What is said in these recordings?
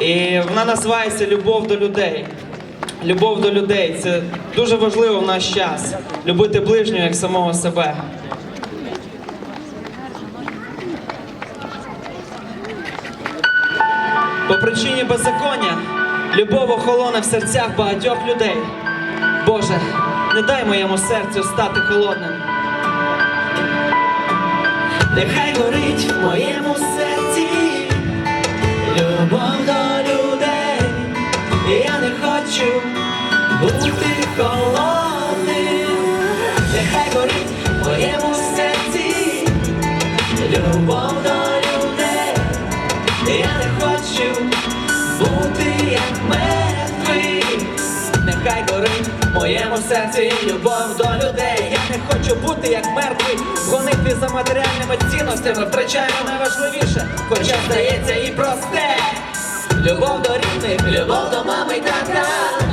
І вона називається Любов до людей. Любов до людей це дуже важливо в наш час. Любити ближнього як самого себе. По причині беззаконня любов охолоне в серцях багатьох людей. Боже, не дай моєму серцю стати холодним. Нехай горить в моєму серці любов до людей. Я не хочу бути холодним. Нехай горить в моєму серці любов до людей. Я не хочу бути як мертвий. Нехай горить в моєму серці любов до людей. Хочу бути як мертвий, в гонитві за матеріальними цінностями втрачаємо найважливіше, хоча здається і просте. Любов до рідних, любов до мами і тата,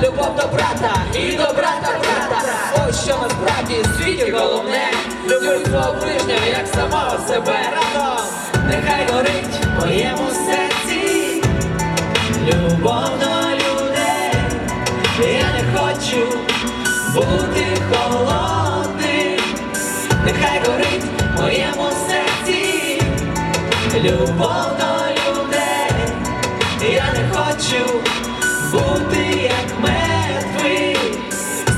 любов до брата і до брата брата. Ось що насправді в світі головне. Любив свого ближнього, як самого себе разом. Нехай горить в моєму серці любов до людей. Я не хочу бути холодним. Моєму серці любов до людей. Я не хочу бути як мертвий.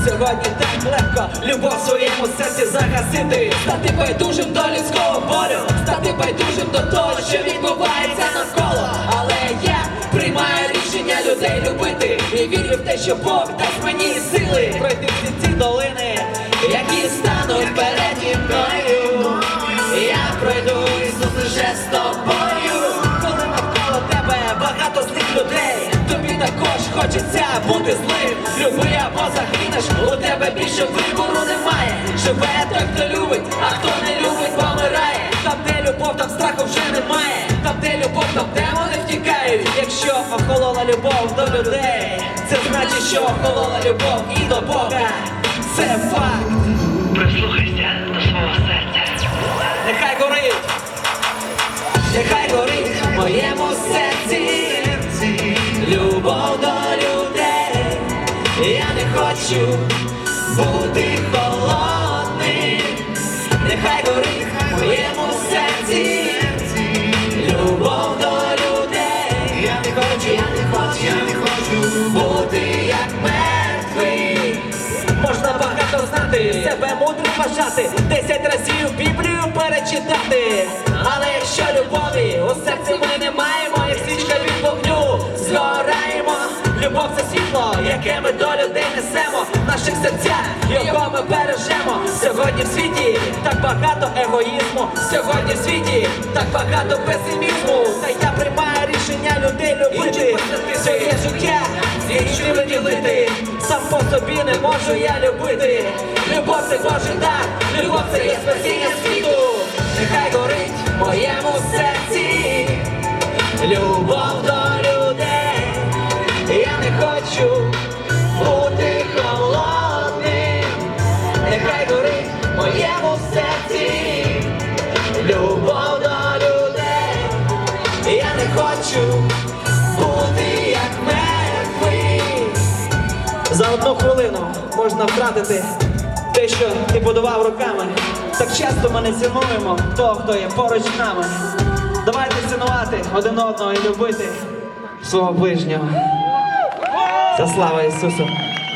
Сьогодні так легко любов в своєму серці загасити, стати байдужим до людського болю, стати байдужим до того, що відбувається навколо. Але я приймаю рішення людей любити і вірю в те, що Бог дасть мені сили пройти всі ці долини, хочеться бути злим. Люби або загинеш, у тебе більше вибору немає. Живе той, хто любить, а хто не любить, помирає. Там, де любов, там страху вже немає. Там, де любов, там демони втікають. Якщо охолола любов до людей, це значить, що охолола любов і до Бога. Це факт. Прислухайся до свого серця. Нехай горить, нехай горить в моєму серці любов до. Хочу бути холодним. Нехай горить в моєму серці любов до людей. Я не хочу, я не хочу, я не хочу бути як мертвий. Можна багато знати, себе мудрим вважати, десять разів Біблію перечитати. Але якщо любові у серці ми не маємо, як свічка від вогню, згораємо. Любов світло, яке ми до людей несемо в наших серцях, його ми бережемо. Сьогодні в світі так багато егоїзму, сьогодні в світі так багато песимізму. Та я приймаю рішення людей любити своє життя і іншим ділити. Сам по собі не можу я любити. Любов це Божий дар, любов це є спасіння світу. Нехай горить в моєму серці. Любов хочу бути як мертвий. За одну хвилину можна втратити те, що ти будував руками. Так часто ми не цінуємо того, хто є поруч з нами. Давайте цінувати один одного і любити свого ближнього. За слава Ісусу!